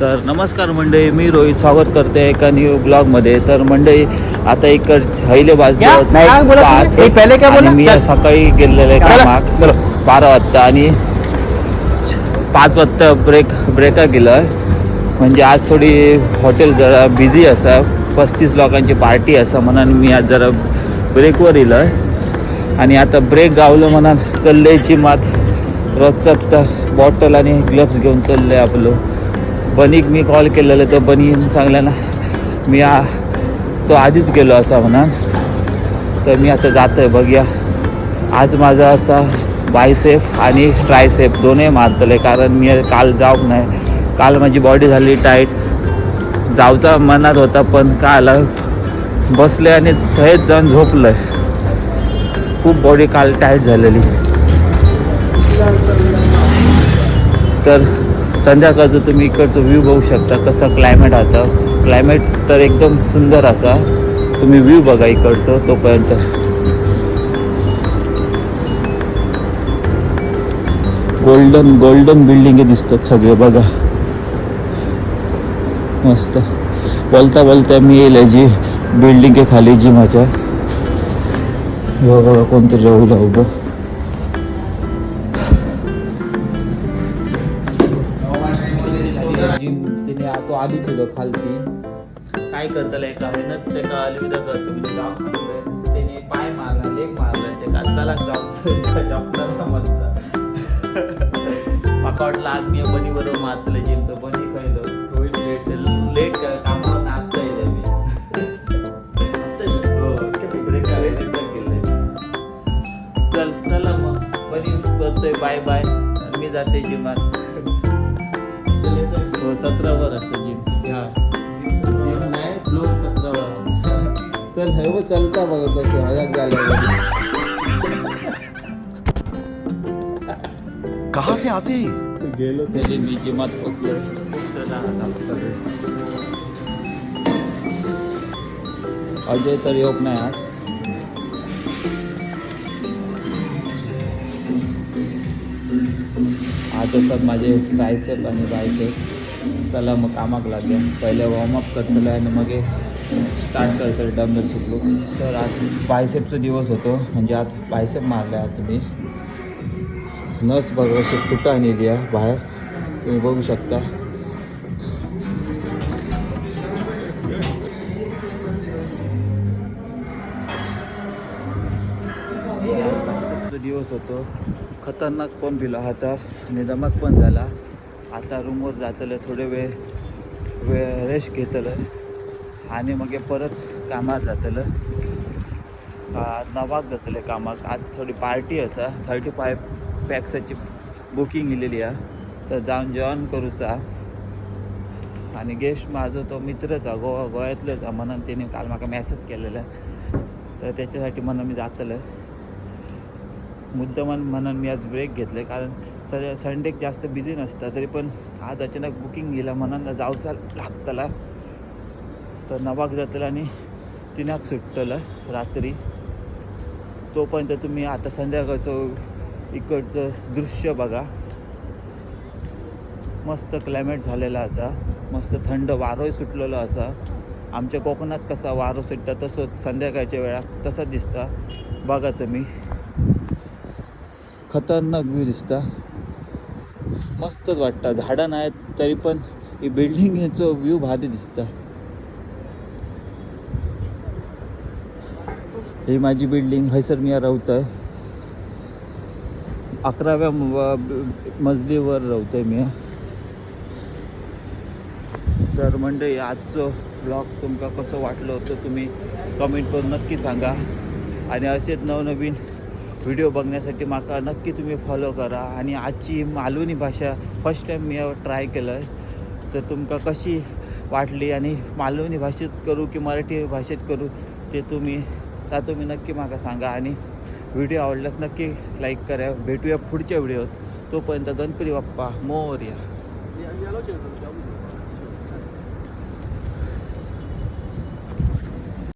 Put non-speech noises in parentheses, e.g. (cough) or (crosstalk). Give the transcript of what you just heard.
तर नमस्कार मंडळी मी रोहित स्वागत करते एका न्यू ब्लॉगमध्ये तर मंडळी आता इकड हैले पहिले काय? आणि मी. सकाळी गेलेले चला, कामाक. बारा वाजता आणि पाच वाजता ब्रेक ब्रेका केलं. म्हणजे आज थोडी हॉटेल जरा बिझी असा पस्तीस लोकांची पार्टी असा म्हणून मी आज जरा ब्रेकवर येलं आणि आता ब्रेक गावलं म्हणून चलले जिमात. रोजचा बॉटल आणि ग्लव्स घेऊन चाललंय आपलं. बनीक मी कॉल केलेलं तर बनी सांगला ना मी आ तो आधीच गेलो असा म्हणा तर मी आता जातो आहे बघूया. आज माझा असा बायसेफ आणि ट्रायसेफ दोन्ही मारतले कारण मी काल जाऊक नाही. काल माझी बॉडी झाली टाईट जाऊचा मनात होता पण काय आला बसले आणि थंयच जाऊन झोपलं खूप बॉडी काल टाईट झालेली. तर संध्याकाळचं तुम्ही इकडचं व्ह्यू बघू शकता कसं क्लायमेट आता. क्लायमेट तर एकदम सुंदर असा. तुम्ही व्ह्यू बघा इकडचं तोपर्यंत. गोल्डन गोल्डन बिल्डिंग दिसतात सगळे बघा. मस्त. बोलता बोलता मी येईल जी बिल्डिंग खाली जी माझ्या बघा कोणतरी राहू उभं. तो आधी ठेवलो खालती. काय करतला एका मेहनत तेका अलविदा करतो मी ते त्याने पाय मारला लेग मारला ते का चला जाऊ जपला म्हणता म्हाका वाटलं आज मी बनी बरोबर मारतले जिम बनी खयलो. रोहित लेट लेट कामावर नाचता येईल मी. (laughs) हो, चल चला मग. बनी करतोय बाय बाय. मी जाते जिमात. हो सतरावर असं जिम जिम नाही फ्लोर सतरावर चल हे वो चलता बघा कसं झालं कहाँ से आते गेलो त्याची मी जिमात पोचलो चला। आता अजय तर योग नाही आज। आज असतात माझे ट्रायसेप आणि बायसेप चला मग कामाक लागले पहिले वॉर्मअप करतलं आणि मग स्टार्ट करतो डंबल शिकलो तर आज बायसेपचा दिवस होतो. म्हणजे आज बायसेप मारले आज मी. नस बघा अशी फुटं नाही आहे बाहेर. तुम्ही बघू शकता. दिवस होतो. खतरनाक पण दिला हातार आणि दमक पण झाला. आता रूमवर जातलं थोडे वेळ वेळ रेस्ट घेतलं आणि मग परत कामार जातलं. नवाक जातले कामाक. आज थोडी पार्टी असा. थर्टी फाय पॅक्साची बुकींग इलेली आहे तर जाऊन जेवण करूचा आणि गेस्ट माझो तो मित्रच आहे गोवा गोव्यातलोच आहे म्हणून त्याने काल म्हाका मॅसेज केलेला. तर त्याच्यासाठी म्हणून मी जातलं. मुद्दामान म्हणून मी आज ब्रेक घेतले कारण सर संडेक जास्त बिझी नसता तरी पण आज अचानक बुकिंग गेला म्हणून जाऊचा लागतला. तर नवाक जातला आणि तिनाक सुटतलं रात्री. तोपर्यंत तुम्ही आता संध्याकाळचं इकडचं दृश्य बघा. मस्त क्लायमेट झालेला असा. मस्त थंड वारोय सुटलेलो असा. आमच्या कोकणात कसा वारो सुटता तसंच संध्याकाळच्या वेळात तसं दिसता. बघा तुम्ही. खतरनाक व्ह्यू दिसता. मस्तच वाटतं. झाडं नाहीत तरी पण ही बिल्डिंग ह्याचं व्ह्यू भारी दिसता. ही माझी बिल्डिंग हैसर मी राहतोय अकराव्या मजलीवर राहतोय मी. तर म्हणजे आजचं ब्लॉग तुमका कसं वाटलं होतं तुम्ही कमेंट करून नक्की सांगा. आणि असेच नवनवीन व्हिडिओ बघण्यासाठी माका नक्की तुम्ही फॉलो करा. आणि आजची मालवणी भाषा फर्स्ट टाईम मी ट्राय केलं. आहे तर तुमका कशी वाटली आणि मालवणी भाषेत करू की मराठी भाषेत करू ते तुम्ही त्या तुम्ही नक्की माका सांगा. आणि व्हिडिओ आवडल्यास नक्की लाईक करा. भेटूया पुढच्या व्हिडिओत तोपर्यंत गणपती बाप्पा मोर्या.